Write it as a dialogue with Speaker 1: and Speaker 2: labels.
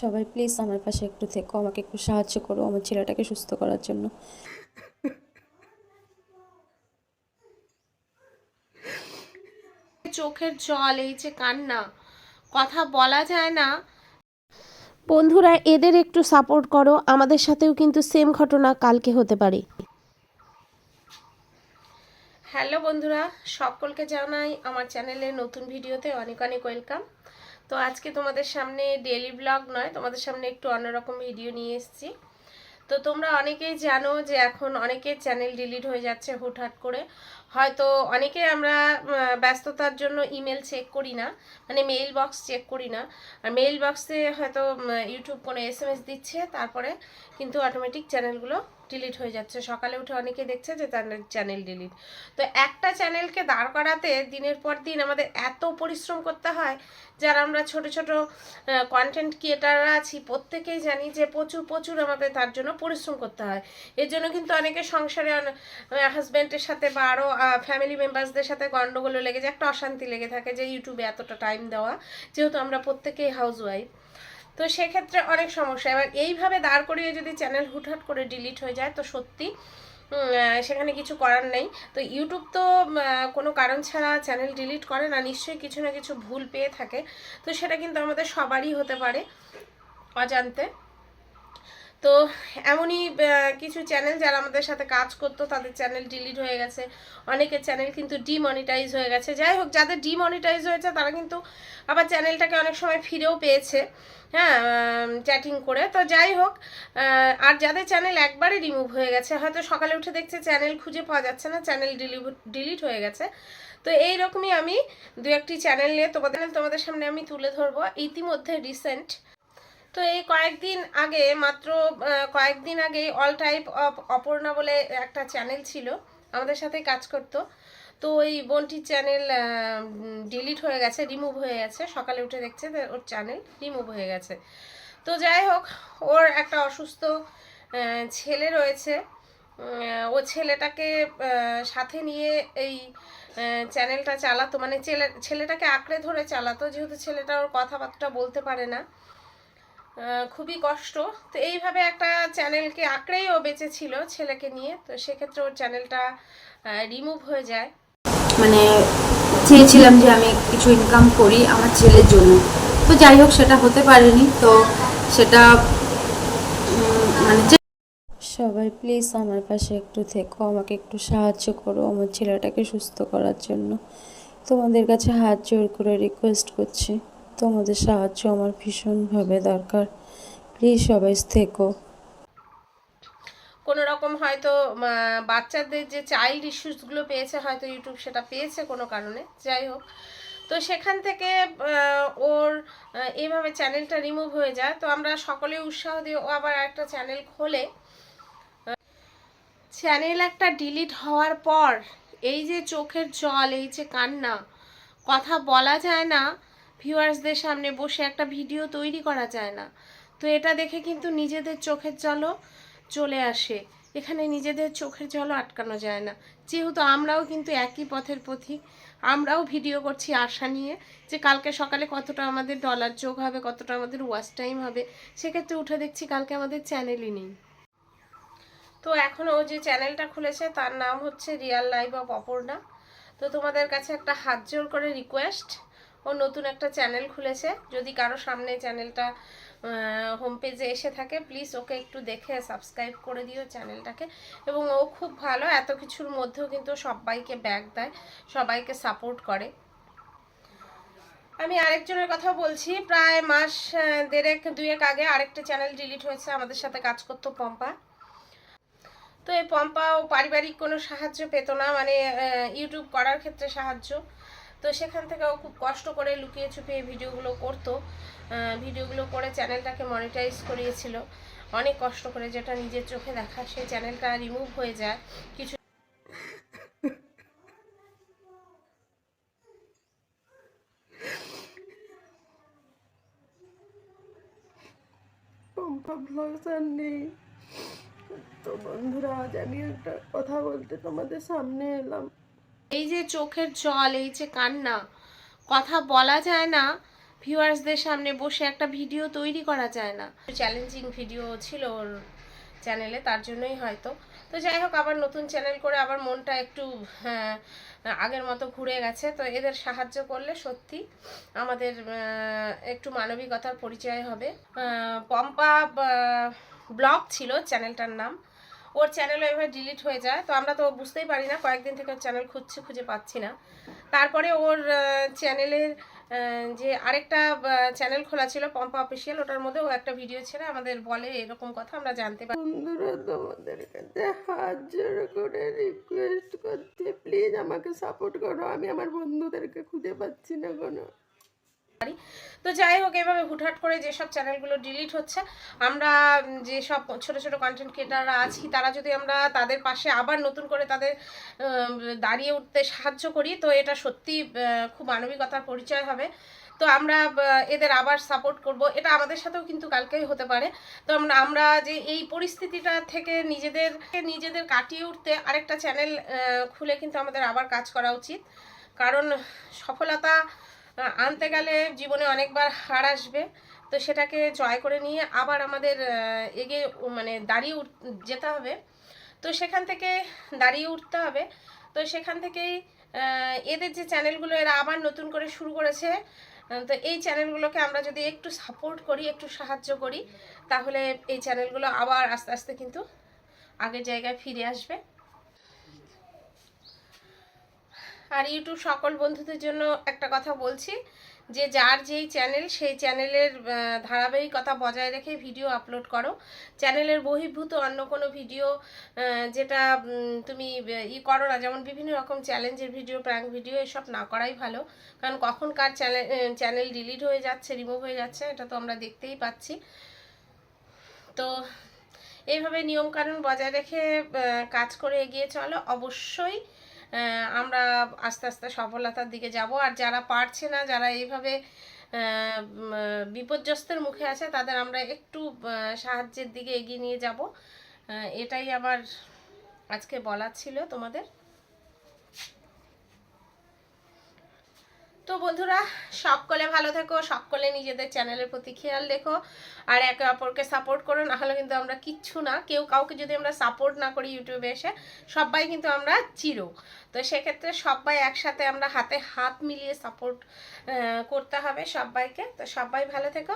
Speaker 1: সবাই প্লিজ আমার পাশে একটু থেকো আমাকে একটু সাহায্য করো আমার ছেলেটাকে সুস্থ করার জন্য।
Speaker 2: চোখের জল এই যে কান্না কথা বলা যায় না।
Speaker 3: বন্ধুরা এদের একটু সাপোর্ট করো আমাদের সাথেও কিন্তু সেম ঘটনা কালকে হতে পারে।
Speaker 2: হ্যালো বন্ধুরা সকলকে জানাই আমার চ্যানেলে নতুন ভিডিওতে অনেক অনেক ওয়েলকাম তো আজকে তোমাদের সামনে ডেলি ব্লগ নয়, তোমাদের সামনে একটু অন্যরকম ভিডিও নিয়ে এসেছি। তো তোমরা অনেকেই জানো যে এখন অনেকের চ্যানেল ডিলিট হয়ে যাচ্ছে হুটহাট করে। হয়তো অনেকে আমরা ব্যস্ততার জন্য ইমেল চেক করি না মানে মেইল বক্স চেক করি না। আর মেইল বক্সে হয়তো ইউটিউব কোনো এস এম এস দিচ্ছে, তারপরে কিন্তু অটোমেটিক চ্যানেলগুলো ডিলিট হয়ে যাচ্ছে। সকালে উঠে অনেকে দেখছে যে তার চ্যানেল ডিলিট তো একটা চ্যানেলকে দাঁড় করাতে দিনের পর দিন আমাদের এত পরিশ্রম করতে হয়, যারা আমরা ছোট ছোট কন্টেন্ট ক্রিয়েটাররা আছি, প্রত্যেকেই জানি যে প্রচুর প্রচুর আমাদের তার জন্য পরিশ্রম করতে হয়। এর জন্য কিন্তু অনেকে সংসারে হাজব্যান্ডের সাথে বা আরও ফ্যামিলি মেম্বার্সদের সাথে গণ্ডগোলও লেগে যায়, একটা অশান্তি লেগে থাকে যে ইউটিউবে এতটা টাইম দেওয়া, যেহেতু আমরা প্রত্যেকেই হাউস ওয়াইফ তো সেক্ষেত্রে অনেক সমস্যা। এবার এইভাবে দাঁড় করিয়ে যদি চ্যানেল হুটহাট করে ডিলিট হয়ে যায়, তো সত্যি সেখানে কিছু করার নেই। তো ইউটিউব তো কোনো কারণ ছাড়া চ্যানেল ডিলিট করে না, নিশ্চয়ই কিছু না কিছু ভুল পেয়ে থাকে। তো সেটা কিন্তু আমাদের সবারই হতে পারে, অজান্তে। তো এমনই কিছু চ্যানেল যারা আমাদের সাথে কাজ করতো, তাদের চ্যানেল ডিলিট হয়ে গেছে। অনেকের চ্যানেল কিন্তু ডিমনিটাইজ হয়ে গেছে। যাই হোক, যাদের ডিমনিটাইজ হয়েছে, তারা কিন্তু আবার চ্যানেলটাকে অনেক সময় ফিরেও পেয়েছে হ্যাঁ চ্যাটিং করে। তো যাই হোক আর যাদের চ্যানেল একবারে রিমুভ হয়ে গেছে, হয়তো সকালে উঠে দেখছে চ্যানেল খুঁজে পাওয়া যাচ্ছে না চ্যানেল ডিলিট হয়ে গেছে। তো এই রকমই আমি দু একটি চ্যানেল নিয়ে তোমাদের তোমাদের সামনে আমি তুলে ধরবো। ইতিমধ্যে রিসেন্ট তো এই কয়েকদিন আগে, মাত্র কয়েকদিন আগে অল টাইপ অফ অপর্ণা বলে একটা চ্যানেল ছিল, আমাদের সাথে কাজ করতো। তো ওই বোনটির চ্যানেল ডিলিট হয়ে গেছে রিমুভ হয়ে গেছে। সকালে উঠে দেখছে ওর চ্যানেল রিমুভ হয়ে গেছে। তো যাই হোক, ওর একটা অসুস্থ ছেলে রয়েছে। ও ছেলেটাকে সাথে নিয়ে এই চ্যানেলটা চালাতো। মানে ছেলে, ছেলেটাকে আঁকড়ে ধরে চালাতো, যেহেতু ছেলেটা ওর কথাবার্তা বলতে পারে না। খুবই কষ্ট। তো এইভাবে একটা চ্যানেলকে আঁকড়েই ও বেঁচে ছিল ছেলেকে নিয়ে। তো সেক্ষেত্রে ওর চ্যানেলটা রিমুভ হয়ে যায়।
Speaker 4: মানে চেয়েছিলাম যে আমি কিছু ইনকাম করি আমার ছেলের জন্য। তো যাই হোক সেটা হতে পারেনি। তো সেটা মানে
Speaker 1: সবাই প্লিজ আমার পাশে একটু থেকো। আমাকে একটু সাহায্য করো আমার ছেলেটাকে সুস্থ করার জন্য। তোমাদের কাছে হাত জোর করে রিকোয়েস্ট করছি। তোমাদের সাহায্য আমার ভীষণভাবে দরকার। প্লিজ সবাই থেকো।
Speaker 2: কোনো রকম হয়তো বাচ্চাদের যে চাইল্ড ইস্যুসগুলো পেয়েছে হয়তো ইউটিউব সেটা পেয়েছে কোনো কারণে, যাই হোক। তো সেখান থেকে ওর এইভাবে চ্যানেলটা রিমুভ হয়ে যায়। তো আমরা সকলে উৎসাহ দিয়ে ও আবার একটা চ্যানেল খোলে। চ্যানেল একটা ডিলিট হওয়ার পর এই যে চোখের জল, এই যে কান্না, কথা বলা যায় না ভিউয়ার্সদের সামনে বসে একটা ভিডিও তৈরি করা যায় না। তো এটা দেখে কিন্তু নিজেদের চোখের জলও চলে আসে। এখানে নিজেদের চোখের জলও আটকানো যায় না। যেহেতু আমরাও কিন্তু একই পথের পথিক, আমরাও ভিডিও করছি আশা নিয়ে যে কালকে সকালে কতটা আমাদের ডলার যোগ হবে, কতটা আমাদের ওয়াচ টাইম হবে, সেক্ষেত্রে উঠে দেখছি কালকে আমাদের চ্যানেলই নেই। তো এখন ও যে চ্যানেলটা খুলেছে তার নাম হচ্ছে রিয়াল লাইফ অফ অপর্ণা তো তোমাদের কাছে একটা হাত জোর করে রিকোয়েস্ট ও নতুন একটা চ্যানেল খুলেছে। যদি কারও সামনে চ্যানেলটা হোম পেজে এসে থাকে প্লিজ ওকে একটু দেখে সাবস্ক্রাইব করে দিও চ্যানেলটাকে এবং ও খুব ভালো, এত কিছুর মধ্যেও কিন্তু সবাইকে ব্যাগ দেয়, সবাইকে সাপোর্ট করে। আমি আরেকজনের কথা বলছি, প্রায় মাস দেড়েক, দুয়েক আগে আরেকটা চ্যানেল ডিলিট হয়েছে, আমাদের সাথে কাজ করতো পম্পা। তো এই পম্পা ও পারিবারিক কোনো সাহায্য পেতো না মানে ইউটিউব করার ক্ষেত্রে সাহায্য। তো সেখান থেকে ও খুব কষ্ট করে লুকিয়ে ছুপিয়ে ভিডিওগুলো করতো। ভিডিওগুলো করে চ্যানেলটাকে মনিটাইজ করিয়েছিল। অনেক কষ্ট করে যেটা নিজের চোখে দেখা, সেই চ্যানেলটা রিমুভ হয়ে যায়। কিছু
Speaker 5: নেই। তো বন্ধুরা, আজ আমি একটা কথা বলতে তোমাদের সামনে এলাম।
Speaker 2: এই যে চোখের জল এই যে কান্না কথা বলা যায় না ভিউয়ার্সদের সামনে বসে একটা ভিডিও তৈরি করা যায় না। চ্যালেঞ্জিং ভিডিও ছিল ওর চ্যানেলে তার জন্যই হয়তো। তো যাই হোক আবার নতুন চ্যানেল করে আবার মনটা একটু হ্যাঁ, আগের মতো ঘুরে গেছে। তো এদের সাহায্য করলে সত্যি আমাদের একটু মানবিকতার পরিচয় হবে। পম্পা ব্লগ ছিল চ্যানেলটার নাম। ওর চ্যানেলও এভাবে ডিলিট হয়ে যায়। তো আমরা তো বুঝতেই পারি না, কয়েকদিন থেকে ওর চ্যানেল খুঁজছি, খুঁজে পাচ্ছি না। তারপরে ওর চ্যানেলের যে আরেকটা চ্যানেল খোলা ছিল, পম্পা অফিসিয়াল, ওটার মধ্যে ও একটা ভিডিও ছেড়ে আমাদের বলে এরকম কথা, আমরা জানতে পারি।
Speaker 5: করে প্লিজ আমাকে সাপোর্ট করো, আমি আমার বন্ধুদেরকে খুঁজে পাচ্ছি না কোনো।
Speaker 2: তো যাই হোক, এভাবে হুটহাট করে যেসব চ্যানেলগুলো ডিলিট হচ্ছে, আমরা যেসব ছোট ছোট কন্টেন্ট ক্রিয়েটাররা আছি, তারা যদি আমরা তাদের পাশে আবার নতুন করে তাদের দাঁড়িয়ে উঠতে সাহায্য করি, তো এটা সত্যি খুব মানবিকতার পরিচয় হবে। তো আমরা এদের আবার সাপোর্ট করব। এটা আমাদের সাথেও কিন্তু কালকেই হতে পারে। তো আমরা আমরা যে এই পরিস্থিতিটা থেকে নিজেদের নিজেদের কাটিয়ে উঠতে আরেকটা চ্যানেল খুলে কিন্তু আমাদের আবার কাজ করা উচিত। কারণ সফলতা আনতে গেলে জীবনে অনেকবার হার আসবে। তো সেটাকে জয় করে নিয়ে আবার আমাদের এগিয়ে মানে দাঁড়িয়ে যেতে হবে। তো সেখান থেকে দাঁড়িয়ে উঠতে হবে। তো সেখান থেকেই এদের যে চ্যানেলগুলো, এরা আবার নতুন করে শুরু করেছে। তো এই চ্যানেলগুলোকে আমরা যদি একটু সাপোর্ট করি, একটু সাহায্য করি, তাহলে এই চ্যানেলগুলো আবার আস্তে আস্তে কিন্তু আগের জায়গায় ফিরে আসবে। আর ইউটিউব সকল বন্ধুদের জন্য একটা কথা বলছি যে যার যেই চ্যানেল, সেই চ্যানেলের ধারাবাহিকতা বজায় রেখে ভিডিও আপলোড করো। চ্যানেলের বহির্ভূত অন্য কোনো ভিডিও যেটা তুমি ই করো না, যেমন বিভিন্ন রকম চ্যালেঞ্জের ভিডিও প্র্যাঙ্ক ভিডিও, এসব না করাই ভালো। কারণ কখন কার চ্যানেল চ্যানেল ডিলিট হয়ে যাচ্ছে রিমুভ হয়ে যাচ্ছে, এটা তো আমরা দেখতেই পাচ্ছি। তো এইভাবে নিয়মকানুন বজায় রেখে কাজ করে এগিয়ে চলো। অবশ্যই আমরা আস্তে আস্তে সফলতার দিকে যাব। আর যারা পারছে না, যারা এইভাবে বিপর্যস্তের মুখে আছে, তাদের আমরা একটু সাহায্যের দিকে এগিয়ে নিয়ে যাব। এটাই আমার আজকে বলার ছিল তোমাদের। তো বন্ধুরা, সকলে ভালো থেকো, সকলে নিজেদের চ্যানেলের প্রতি খেয়াল দেখো আর একে অপরকে সাপোর্ট করো, না হলে কিন্তু আমরা কিচ্ছু না। কেউ কাউকে যদি আমরা সাপোর্ট না করি ইউটিউবে এসে, সবাই কিন্তু আমরা চিরো। তো সেক্ষেত্রে সবাই একসাথে আমরা হাতে হাত মিলিয়ে সাপোর্ট করতে হবে সবাইকে। তো সবাই ভালো থেকো।